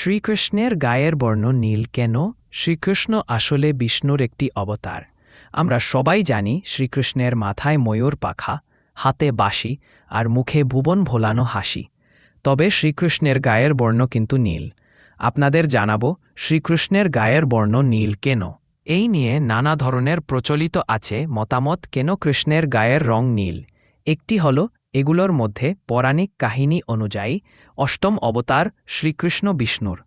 শ্রীকৃষ্ণের গায়ের বর্ণ নীল কেন? শ্রীকৃষ্ণ আসলে বিষ্ণুর একটি অবতার। আমরা সবাই জানি শ্রীকৃষ্ণের মাথায় ময়ূর পাখা, হাতে বাঁশি আর মুখে ভুবন ভোলানো হাসি। তবে শ্রীকৃষ্ণের গায়ের বর্ণ কিন্তু নীল। আপনাদের জানাব শ্রীকৃষ্ণের গায়ের বর্ণ নীল কেন? এই নিয়ে নানা ধরনের প্রচলিত আছে মতামত কেন কৃষ্ণের গায়ের রং নীল। একটি হল এগুলোর মধ্যে পৌরাণিক কাহিনী অনুযায়ী অষ্টম অবতার শ্রীকৃষ্ণ বিষ্ণুর।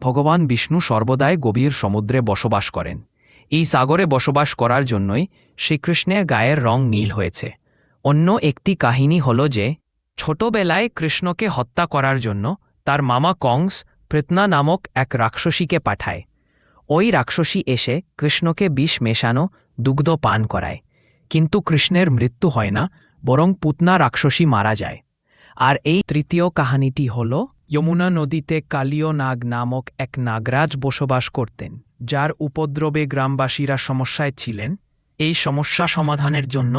ভগবান বিষ্ণু সর্বদাই গভীর সমুদ্রে বসবাস করেন। এই সাগরে বসবাস করার জন্যই শ্রীকৃষ্ণের গায়ের রং নীল হয়েছে। অন্য একটি কাহিনী হল যে, ছোটবেলায় কৃষ্ণকে হত্যা করার জন্য তার মামা কংস পৃতনা নামক এক রাক্ষসীকে পাঠায়। ওই রাক্ষসী এসে কৃষ্ণকে বিষ মেশানো দুগ্ধ পান করায়। কিন্তু কৃষ্ণের মৃত্যু হয় না, বরং পুতনা রাক্ষসী মারা যায়। আর এই তৃতীয় কাহিনীটি হল যমুনা নদীতে কালীয় নাগ নামক এক নাগরাজ বসবাস করতেন, যার উপদ্রবে গ্রামবাসীরা সমস্যায় ছিলেন। এই সমস্যা সমাধানের জন্য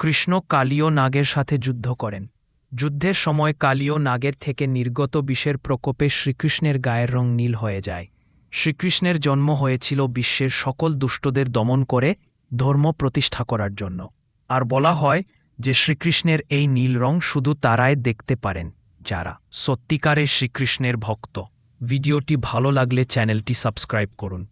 কৃষ্ণ কালীয় নাগের সাথে যুদ্ধ করেন। যুদ্ধের সময় কালীয় নাগের থেকে নির্গত বিষের প্রকোপে শ্রীকৃষ্ণের গায়ের রং নীল হয়ে যায়। শ্রীকৃষ্ণের জন্ম হয়েছিল বিশ্বের সকল দুষ্টদের দমন করে ধর্ম প্রতিষ্ঠা করার জন্য। আর বলা হয় যে শ্রীকৃষ্ণের এই নীল রং শুধু তারাই দেখতে পারেন যারা। সত্যিকারে শ্রীকৃষ্ণের ভক্ত। ভিডিওটি ভালো লাগলে চ্যানেলটি সাবস্ক্রাইব করুন।